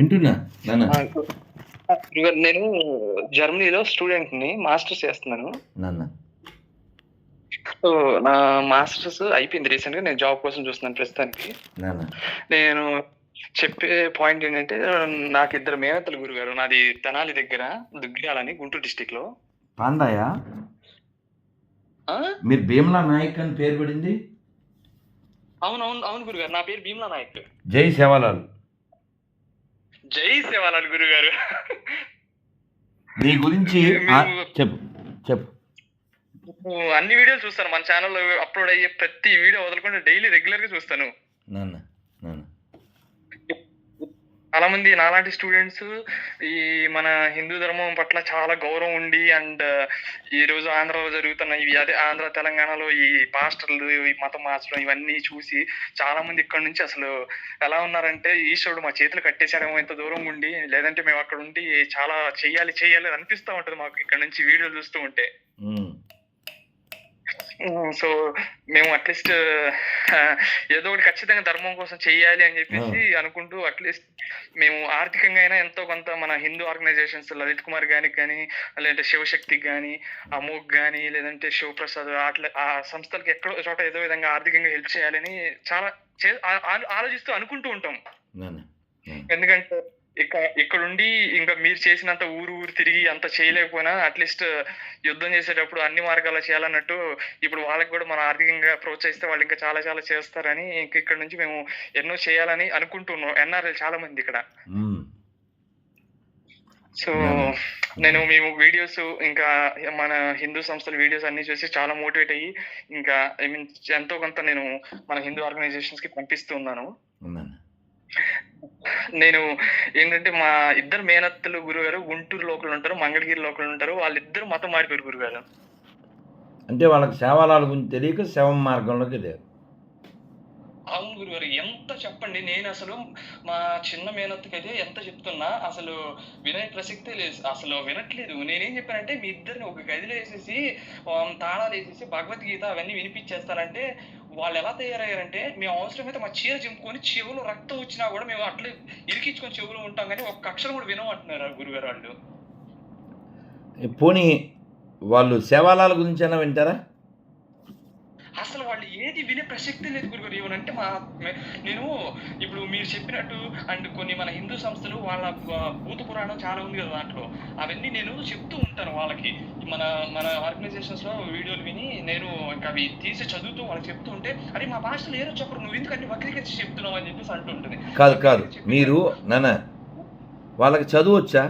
వింటున్నా నాన్న. నేను జర్మనీలో స్టూడెంట్ని మాస్టర్స్ చేస్తున్నాను. నాన్న. సో నా మాస్టర్స్ అయిపోయింది రీసెంట్గా నేను జాబ్ కోసం చూస్తున్నాను ప్రస్తుతానికి. నేను చెప్పే పాయింట్ ఏంటంటే నాకు ఇద్దరు మేనత్తలు గురుగారు నాది తెనాలి దగ్గర దుగ్గ్యాలని గుంటూరు డిస్టిక్లో పాండాయా? మీరు భీమలా నాయక్ అని పేరు పడింది? అవును అవును అవును గురుగారు నా పేరు భీమ్లా నాయక్. జై సేవాలాల్ జై సేవాలాల్ గురుగారు. నీ గురించి ఆ- మేము- చెప్పు చెప్పు. నేను అన్ని వీడియోలు చూస్తాను. మన ఛానల్లో అప్లోడ్ అయ్యే ప్రతి వీడియో వదలకుండా డైలీ రెగ్యులర్గా చూస్తాను. నాన్న నాన్న. చాలా మంది నాలాంటి స్టూడెంట్స్ ఈ మన హిందూ ధర్మం పట్ల చాలా గౌరవం ఉండి అండ్ ఈ రోజు ఆంధ్రలో జరుగుతున్న ఇవి అదే ఆంధ్ర తెలంగాణలో ఈ పాస్టర్లు ఈ మతం మార్చడం ఇవన్నీ చూసి చాలా మంది ఇక్కడ నుంచి అసలు ఎలా ఉన్నారంటే ఈశ్వరుడు మా చేతులు కట్టేశారేమో ఇంత దూరం ఉండి లేదంటే మేము అక్కడ ఉండి చాలా చెయ్యాలి చెయ్యాలి అనిపిస్తూ ఉంటది మాకు ఇక్కడ నుంచి వీడియోలు చూస్తూ ఉంటే. సో మేము అట్లీస్ట్ ఏదో ఒకటి ఖచ్చితంగా ధర్మం కోసం చెయ్యాలి అని చెప్పేసి అనుకుంటూ అట్లీస్ట్ మేము ఆర్థికంగా అయినా ఎంతో కొంత మన హిందూ ఆర్గనైజేషన్స్ లలిత్ కుమార్ గానికి కానీ లేదంటే శివశక్తికి కానీ అమోక్ కానీ లేదంటే శివప్రసాద్ అట్లా ఆ సంస్థలకి ఎక్కడో చోట ఏదో విధంగా ఆర్థికంగా హెల్ప్ చేయాలని చాలా ఆలోచిస్తూ అనుకుంటూ ఉంటాం. ఎందుకంటే ఇక ఇక్కడుండి ఇంకా మీరు చేసినంత ఊరు ఊరు తిరిగి అంత చేయలేకపోయినా అట్లీస్ట్ యుద్ధం చేసేటప్పుడు అన్ని మార్గాల్లో చేయాలన్నట్టు ఇప్పుడు వాళ్ళకి కూడా మనం ఆర్థికంగా ప్రోత్సహిస్తే వాళ్ళు ఇంకా చాలా చాలా చేస్తారని ఇంక ఇక్కడ నుంచి మేము ఎన్నో చేయాలని అనుకుంటున్నాం. ఎన్ఆర్ఎల్ చాలా మంది ఇక్కడ. సో నేను మేము వీడియోస్ ఇంకా మన హిందూ సంస్థల వీడియోస్ అన్ని చూసి చాలా మోటివేట్ అయ్యి ఇంకా ఐ మీన్ ఎంతో కొంత నేను మన హిందూ ఆర్గనైజేషన్స్కి పంపిస్తూ ఉన్నాను. నాన్న నేను ఏంటంటే మా ఇద్దరు మేనత్తలు గురుగారు గుంటూరు లోకల్ ఉంటారు మంగళగిరి లోకల్ ఉంటారు వాళ్ళిద్దరు మతం మారిపోయారు గురుగారు. అంటే వాళ్ళకి సేవాలాల గురించి తెలియక శవం మార్గంలోకి లేదు అవును గురుగారు ఎంత చెప్పండి. నేను అసలు మా చిన్న మేనత్తకి అయితే ఎంత చెప్తున్నా అసలు వినే ప్రసక్తే లేదు. అసలు వినట్లేదు. నేనేం చెప్పానంటే మీ ఇద్దరిని ఒక గదిలో వేసేసి తాళాలు వేసేసి భగవద్గీత అవన్నీ వినిపించేస్తానంటే వాళ్ళు ఎలా తయారయ్యారంటే మేము అవసరమైతే మా చీర చింపుకొని చెవులు రక్తం వచ్చినా కూడా మేము అట్లే ఇరికించుకొని చెవులు ఉంటాం కానీ ఒక్క అక్షరం కూడా వినమంటున్నారు ఆ గురుగారు వాళ్ళు. పోనీ వాళ్ళు సేవాలాల గురించి అయినా వింటారా? అసలు ఏది వినే ప్రసక్తే లేదు గురుగారు. ఏమనంటే మా నేను ఇప్పుడు మీరు చెప్పినట్టు అండ్ కొన్ని మన హిందూ సంస్థలు వాళ్ళ భూత పురాణం చాలా ఉంది కదా దాంట్లో. అవన్నీ నేను చెప్తూ ఉంటాను వాళ్ళకి. మన మన ఆర్గనైజేషన్స్లో వీడియోలు విని నేను ఇంకా అవి తీసి చదువుతూ వాళ్ళకి చెప్తూ ఉంటే అరే మా భాషలో ఏదో చెప్పరు నువ్వు ఎందుకు అన్ని వక్రీకరించి చెప్తున్నావు అని చెప్పేసి అంటుంటుంది కాదు కాదు. మీరు నాన్న వాళ్ళకి చదువు వచ్చా?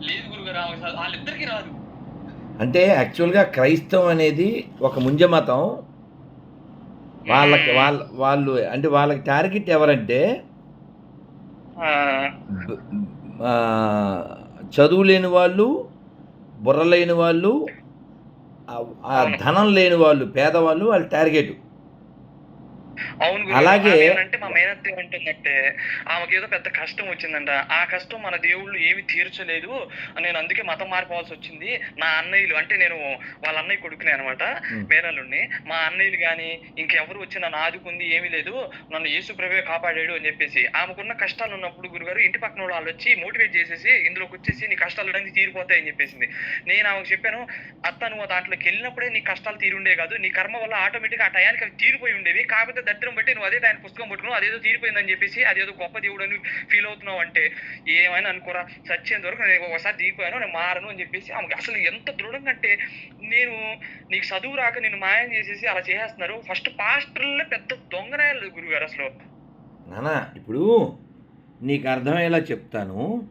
లేదు గురుగారు వాళ్ళిద్దరికి రాదు. అంటే యాక్చువల్గా క్రైస్తవం అనేది ఒక ముంజ మతం వాళ్ళకి వాళ్ళ వాళ్ళు అంటే వాళ్ళకి టార్గెట్ ఎవరంటే చదువు లేని వాళ్ళు బుర్ర లేని వాళ్ళు ధనం లేని వాళ్ళు పేదవాళ్ళు వాళ్ళ టార్గెట్. అవును. అలాగే- ఏమంటే మా మేనత్త ఏమంటుందంటే ఆమెకి ఏదో పెద్ద కష్టం వచ్చిందంట. ఆ కష్టం మన దేవుళ్ళు ఏమి తీర్చలేదు. నేను అందుకే మతం మారిపోవాల్సి వచ్చింది. నా అన్నయ్యలు అంటే నేను వాళ్ళ అన్నయ్య కొడుకునే అనమాట. మేనల్లుని మా అన్నయ్యలు కానీ ఇంకెవరు వచ్చి నన్ను ఆదుకుంది ఏమీ లేదు. నన్ను యేసు ప్రభే కాపాడాడు అని చెప్పేసి. ఆమెకున్న కష్టాలు ఉన్నప్పుడు గురుగారు ఇంటి పక్కన వాళ్ళు వచ్చి మోటివేట్ చేసేసి ఇందులోకి వచ్చేసి నీ కష్టాలు అన్నీ తీరిపోతాయి అని చెప్పేసింది. నేను ఆమెకు చెప్పాను అత్త నువ్వు దాంట్లోకి వెళ్ళినప్పుడే నీ కష్టాలు తీరుండే కాదు. నీ కర్మ వల్ల ఆటోమేటిక్ ఆ టయానికి అవి తీరిపోయి ఉండేవి. కాకపోతే దరిద్రం బట్టి నువ్వు అదే టైం పుస్తకం పట్టుకున్నావు అదేదో తీరిపోయిందని చెప్పేసి అదేదో గొప్ప దేవుడు అని ఫీల్ అవుతున్నావు అంటే ఏమైనా అనుకోరా? చచ్చేంత వరకు నేను ఒకసారి దిగిపోయాను నేను మారను అని చెప్పేసి ఆమెకి అసలు ఎంత దృఢంగా అంటే నేను నీకు చదువు రాక నేను మాయం చేసేసి అలా చేసేస్తున్నారు. ఫస్ట్ పాస్టర్లే పెద్ద దొంగనాయాలు గురుగారు అసలు. నానా ఇప్పుడు నీకు అర్థమయ్యేలా చెప్తాను.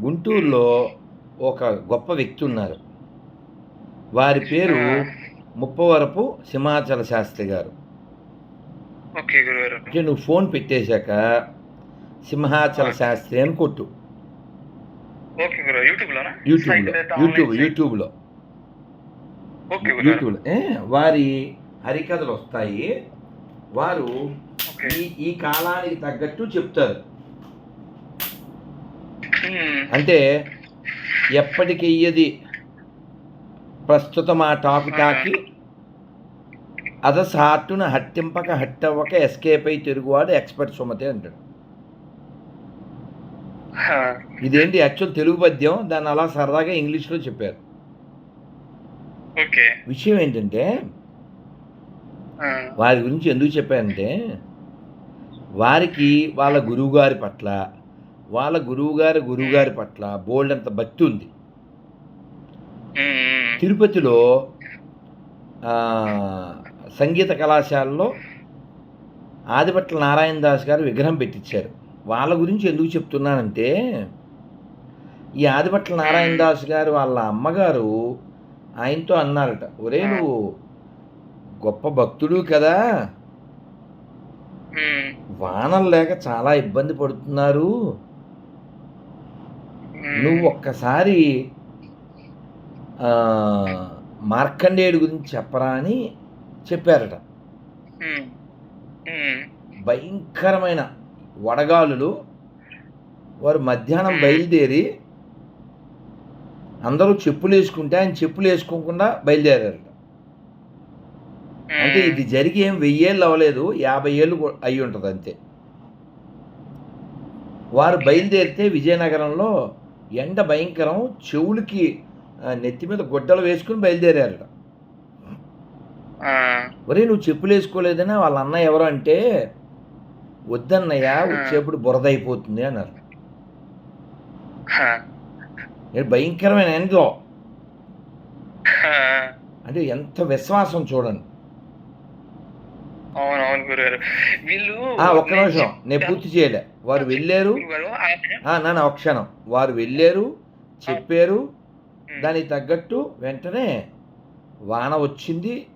గుంటూరులో ఒక గొప్ప వ్యక్తి ఉన్నారు. వారి పేరు ముప్పవరపు సింహాచల శాస్త్రి గారు. అంటే నువ్వు ఫోన్ పెట్టేశాక సింహాచల శాస్త్రి అని కొట్టు. యూట్యూబ్లో యూట్యూబ్ యూట్యూబ్లో. యూట్యూబ్లో. వారి హరికథలు వస్తాయి. వారు ఈ ఈ కాలానికి తగ్గట్టు చెప్తారు. అంటే ఎప్పటికెయ్యది ప్రస్తుతం ఆ. టాకి అదస్ హార్టును హట్టింపక హట్టవ్వక ఎస్కేప్ అయి తిరుగువాడు ఎక్స్పర్ట్ సుమతి అంటాడు ఇదేంటి యాక్చువల్ తెలుగు పద్యం దాన్ని అలా సరదాగా ఇంగ్లీష్లో చెప్పారు ఓకే విషయం ఏంటంటే వారి గురించి ఎందుకు చెప్పానంటే వారికి వాళ్ళ గురువుగారి పట్ల వాళ్ళ గురువుగారి గురువుగారి పట్ల బోల్డ్ అంత భక్తి ఉంది తిరుపతిలో సంగీత కళాశాలలో ఆదిపట్ల నారాయణ దాస్ గారు విగ్రహం పెట్టించారు వాళ్ళ గురించి ఎందుకు చెప్తున్నానంటే ఈ ఆదిపట్ల నారాయణ దాస్ గారు వాళ్ళ అమ్మగారు ఆయనతో అన్నారట ఒరే నువ్వు గొప్ప భక్తుడు కదా. వానలు లేక చాలా ఇబ్బంది పడుతున్నారు. నువ్వు ఒక్కసారి మార్కండేయుడి గురించి చెప్పరా అని చెప్పారట. భయంకరమైన వడగాలులు. వారు మధ్యాహ్నం బయలుదేరి అందరూ చెప్పులు వేసుకుంటే ఆయన చెప్పులు వేసుకోకుండా బయలుదేరారట. అంటే. ఇది జరిగి ఏం వెయ్యేళ్ళు అవ్వలేదు. యాభై ఏళ్ళు అయి ఉంటుంది అంతే. వారు బయలుదేరితే విజయనగరంలో ఎండ భయంకరం. చెవులకి నెత్తి మీద గుడ్డలు వేసుకుని బయలుదేరారట. ఒరే నువ్వు చెప్పులు వేసుకోలేదని వాళ్ళ అన్న ఎవరు అంటే వద్దన్నయ్య వచ్చేప్పుడు బురద అయిపోతుంది అన్నారు. భయంకరమైన ఎండలో. అంటే ఎంత విశ్వాసం చూడండి. అవును అవును గురుగారు. వీళ్ళు ఆ ఒక్క నిమిషం. నేను పూర్తి చేయలే. వారు వెళ్ళారు. నాన్న ఒక క్షణం. వారు వెళ్ళారు చెప్పారు. దానికి తగ్గట్టు వెంటనే వాన వచ్చింది.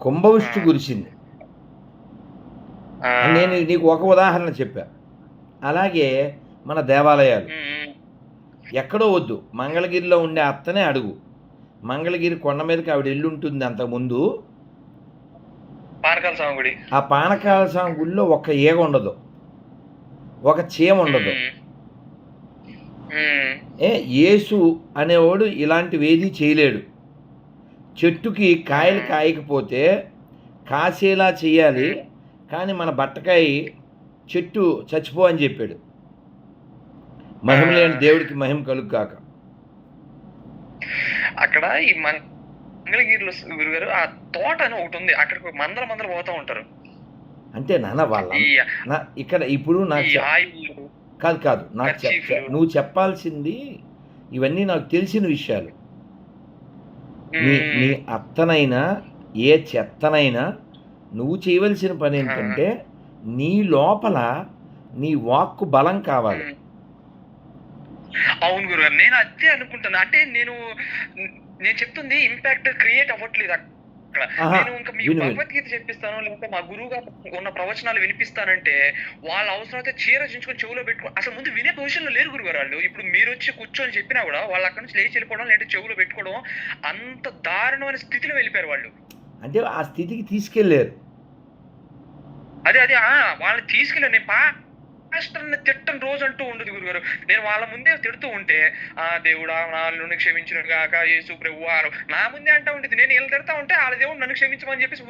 కుంభవృష్టి కురిసింది. నేను నీకు ఒక ఉదాహరణ చెప్పా. అలాగే మన దేవాలయాలు. ఎక్కడో వద్దు. మంగళగిరిలో ఉండే అత్తనే అడుగు. మంగళగిరి కొండ మీదకి ఆవిడ ఇల్లు ఉంటుంది అంతకుముందు పానకాల స్వామి గుడి. ఆ పానకాల స్వామి గుళ్ళో ఒక ఈగ ఉండదు. ఒక చీమ ఉండదు. ఏ యేసు అనేవాడు ఇలాంటివి ఏది చేయలేడు. చెట్టుకి కాయలు కాయకపోతే కాసేలా చేయాలి కానీ మన బట్టకాయ చెట్టు చచ్చిపో అని చెప్పాడు. మహిమ లేని దేవుడికి మహిమ కలుగు కాక అక్కడ ఈ మంగళగిరిలో గురుగారు ఆ తోట అని ఒకటి ఉంది. అక్కడికి మందల మందలు పోతా ఉంటారు. అంటే నాన్న వాళ్ళ ఇక్కడ ఇప్పుడు నాకు కాదు కాదు. నాకు. నువ్వు చెప్పాల్సింది ఇవన్నీ నాకు తెలిసిన విషయాలు. నీ నీ అత్తనైనా ఏ చెత్తనైనా నువ్వు చేయవలసిన పని ఏంటంటే నీ లోపల నీ వాక్కు బలం కావాలి. అవును గురుగారు నేను అదే అనుకుంటాను అంటే నేను నేను చెప్తుంది ఇంపాక్ట్ క్రియేట్ అవ్వట్లేదు అక్కడ. నేను ఇంకా మీకు. భగవద్గీత చెప్పిస్తాను లేకపోతే మా గురువు గారు ఉన్న ప్రవచనాలు వినిపిస్తానంటే వాళ్ళ అవసరం అయితే చీర చించుకొని చెవులో పెట్టుకో అసలు ముందు వినే పొజిషన్లో లేరు గురుగారు వాళ్ళు ఇప్పుడు మీరు వచ్చి కూర్చొని చెప్పినా కూడా వాళ్ళు అక్కడ నుంచి లేచి వెళ్ళిపోవడం లేదంటే చెవులో పెట్టుకోవడం అంత దారుణమైన స్థితిలో వెళ్ళిపోయారు వాళ్ళు. అంటే ఆ స్థితికి తీసుకెళ్ళారు. అదే అదే ఆ, వాళ్ళని తీసుకెళ్ళి నేను పాస్టర్ని తిట్టని రోజు అంటూ ఉండదు గురుగారు. నేను వాళ్ళ ముందే తిడుతూ ఉంటే ఆ దేవుడా నన్ను క్షమించిన కాక యేసు ప్రభు నా ముందే అంటా ఉండేది. నేను వీళ్ళు తిడతా ఉంటే వాళ్ళ దేవుడు నన్ను క్షమించమని చెప్పేసి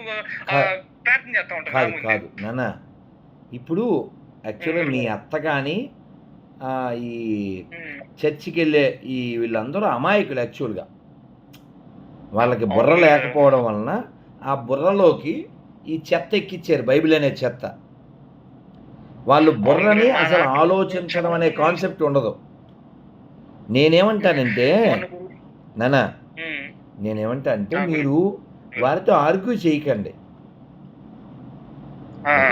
ప్రార్థన చేస్తా ఉంటాను కాదు నాన్న ఇప్పుడు యాక్చువల్గా మీ అత్త కానీ ఆ, ఈ చర్చికి వెళ్ళే ఈ వీళ్ళందరూ అమాయకులు యాక్చువల్గా వాళ్ళకి బుర్ర లేకపోవడం వలన ఆ బుర్రలోకి ఈ చెత్త ఎక్కిచ్చారు బైబిల్ అనే చెత్త. వాళ్ళు బుర్రని అసలు ఆలోచించడం అనే కాన్సెప్ట్ ఉండదు. నేనేమంటానంటే ఉమ్, నేనేమంటా అంటే మీరు వారితో ఆర్గ్యూ చేయకండి.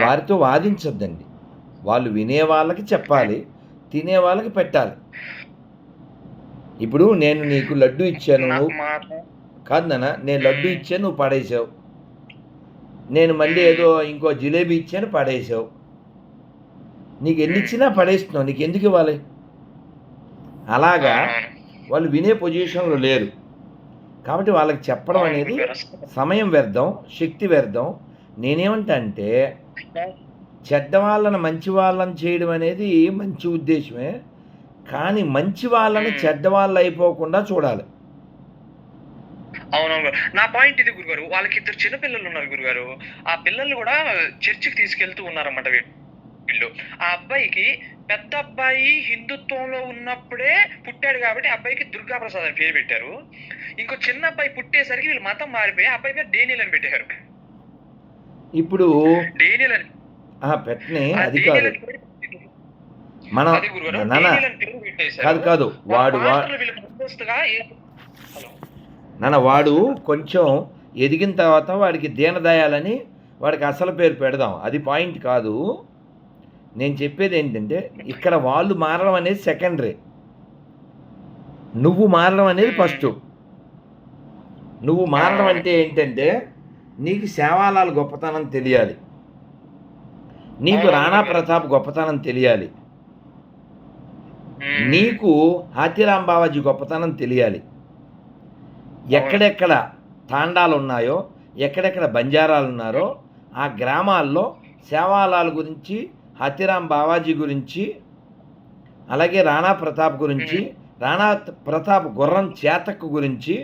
వారితో వాదించొద్దండి. వాళ్ళు వినే వాళ్ళకి చెప్పాలి తినే వాళ్ళకి పెట్టాలి. ఇప్పుడు నేను నీకు లడ్డు ఇచ్చాను. కాదు నాన్న నేను లడ్డు ఇచ్చాను నువ్వు పడేసావు. నేను మళ్ళీ ఏదో ఇంకో జిలేబీ ఇచ్చాను పడేసావు. నీకు ఎన్ని ఇచ్చినా పడేస్తున్నావు నీకు ఎందుకు ఇవ్వాలి? అలాగా. వాళ్ళు వినే పొజిషన్లో లేరు. కాబట్టి వాళ్ళకి చెప్పడం అనేది సమయం వ్యర్థం శక్తి వ్యర్థం. నేనేమంటా అంటే చెడ్డ వాళ్ళని మంచి వాళ్ళని చేయడం అనేది మంచి ఉద్దేశమే. కానీ మంచి వాళ్ళని చెడ్డ వాళ్ళు అయిపోకుండా చూడాలి. అవునవును. నా పాయింట్ ఇది గురుగారు. వాళ్ళకి ఇద్దరు చిన్న పిల్లలు ఉన్నారు గురుగారు. ఆ పిల్లల్ని కూడా చర్చికి తీసుకెళ్తూ ఉన్నారన్నమాట వీళ్ళు. ఆ అబ్బాయికి పెద్ద అబ్బాయి హిందుత్వంలో ఉన్నప్పుడే పుట్టాడు కాబట్టి అబ్బాయికి దుర్గా ప్రసాద్ అని పేరు పెట్టారు. ఇంకో చిన్న అబ్బాయి పుట్టేసరికి వీళ్ళు మతం మారిపోయి ఆ అబ్బాయి పేరు డేనియల్ అని పెట్టారు. ఇప్పుడు డేనియల్ అని పెట్టని అది కాదు. మనం. కాదు కాదు. వాడు. నాన్న వాడు కొంచెం ఎదిగిన తర్వాత వాడికి దీనదయాలని వాడికి అసలు పేరు పెడదాం. అది పాయింట్ కాదు. నేను చెప్పేది ఏంటంటే ఇక్కడ వాళ్ళు మారడం అనేది సెకండరీ నువ్వు మారడం అనేది ఫస్ట్ నువ్వు మారడం అంటే ఏంటంటే నీకు సేవాలాల గొప్పతనం తెలియాలి. నీకు రాణా ప్రతాప్ గొప్పతనం తెలియాలి. నీకు హాతీరాం బావాజీ గొప్పతనం తెలియాలి. ఎక్కడెక్కడ తాండాలు ఉన్నాయో ఎక్కడెక్కడ బంజారాలు ఉన్నారో ఆ గ్రామాల్లో సేవాలాల గురించి హతిరాం బావాజీ గురించి అలాగే రాణా ప్రతాప్ గురించి రాణా ప్రతాప్ గుర్రం చేతక్ గురించి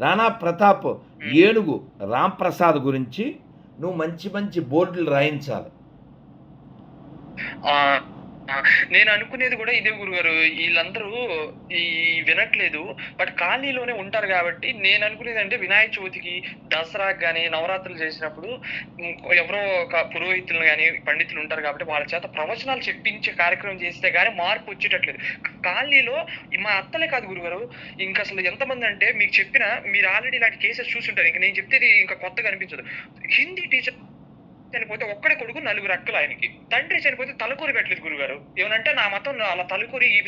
రాణా ప్రతాప్ ఏనుగు రామ్ ప్రసాద్ గురించి నువ్వు మంచి మంచి బోర్డులు రాయించాలి. నేను అనుకునేది కూడా ఇదే గురుగారు. వీళ్ళందరూ ఈ వినట్లేదు బట్ కాలనీలోనే ఉంటారు కాబట్టి నేను అనుకునేది అంటే వినాయక చవితికి దసరాకి కానీ నవరాత్రులు చేసినప్పుడు ఎవరో ఒక పురోహితులు కానీ పండితులు ఉంటారు కాబట్టి వాళ్ళ చేత ప్రవచనాలు చెప్పించే కార్యక్రమం చేస్తే కానీ మార్పు వచ్చేటట్లేదు. కాలనీలో మా అత్తలే కాదు గురుగారు. ఇంకా అసలు ఎంతమంది అంటే మీకు చెప్పిన మీరు ఆల్రెడీ ఇలాంటి కేసెస్ చూసుంటారు. ఇంకా నేను చెప్తే ఇంకా కొత్తగా అనిపించదు. హిందీ టీచర్ చనిపోతే ఒక్కడే కొడుకు నలుగురు అక్కలు ఆయనకి. తండ్రి చనిపోతే తలకూరి పెట్టలేదు గురుగారు. ఏమనంటే నా మతం అలా తలకూరి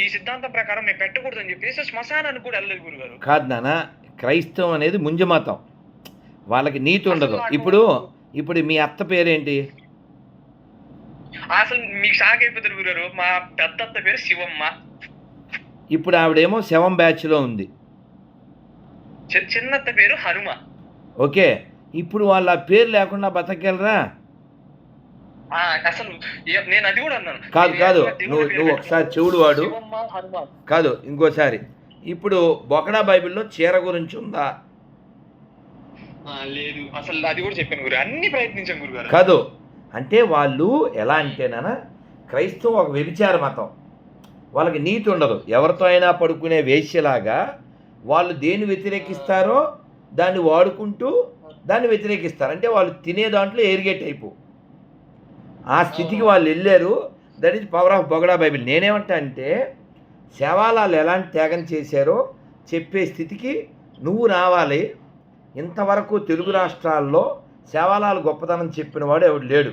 ఈ సిద్ధాంతం ప్రకారం మేము పెట్టకూడదు అని చెప్పేసి శ్మశానానికి కూడా వెళ్ళలేదు గురుగారు. కాదు నాన్న క్రైస్తవం అనేది ముంజ మతం. వాళ్ళకి నీతి ఉండదు. ఇప్పుడు ఇప్పుడు మీ అత్త పేరేంటి? అసలు మీకు షాక్ అయిపోతారు గురుగారు. మా పెద్దత్త పేరు శివమ్మ. ఇప్పుడు ఆవిడేమో శవం బ్యాచ్లో ఉంది. చి- చిన్నత్త పేరు హనుమ. ఓకే. ఇప్పుడు వాళ్ళ పేరు లేకుండా బతకెళ్ళరా అసలు నేను అది కూడా అన్నాను. కాదు కాదు నువ్వు నువ్వు. ఒకసారి చెవుడు వాడు. కాదు ఇంకోసారి. ఇప్పుడు బొకడా బైబిల్లో చీర గురించి ఉందా? లేదు. అసలు అది కూడా చెప్పాను గురు. అన్ని ప్రయత్నించాం గురుగారు కాదు అంటే వాళ్ళు ఎలా అంటేనా క్రైస్తవం ఒక వ్యభిచార మతం. వాళ్ళకి నీతి ఉండదు. ఎవరితో అయినా పడుకునే వేశ్యలాగా వాళ్ళు దేన్ని వ్యతిరేకిస్తారో దాన్ని వాడుకుంటూ దాన్ని వ్యతిరేకిస్తారు. అంటే వాళ్ళు తినే దాంట్లో ఏరిగే టైపు ఆ స్థితికి వాళ్ళు వెళ్ళారు. దట్ ఈజ్ పవర్ ఆఫ్ బొగడా బైబిల్. నేనేమంటా అంటే శవాలాలు ఎలాంటి త్యాగం చేశారో చెప్పే స్థితికి నువ్వు రావాలి. ఇంతవరకు తెలుగు రాష్ట్రాల్లో శవాలాలు గొప్పతనం చెప్పినవాడు ఎవడు లేడు.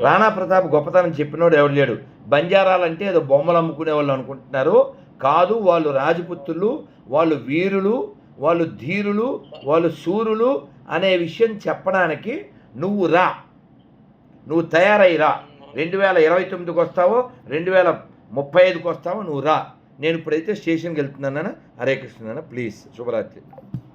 రాణా ప్రతాప్ గొప్పతనం చెప్పినోడు ఎవడు లేడు. బంజారాలంటే ఏదో బొమ్మలు అమ్ముకునే వాళ్ళు అనుకుంటున్నారు. కాదు వాళ్ళు రాజపుత్రులు వాళ్ళు వీరులు వాళ్ళు ధీరులు వాళ్ళు శూరులు అనే విషయం చెప్పడానికి నువ్వు రా. నువ్వు తయారై రా. రెండు వేల ఇరవై తొమ్మిదికి వస్తావో రెండు వేల ముప్పై ఐదుకి వస్తావో నువ్వు రా. నేను ఇప్పుడైతే స్టేషన్కి వెళ్తున్నాను హరే కృష్ణ ప్లీజ్. శుభరాత్రి.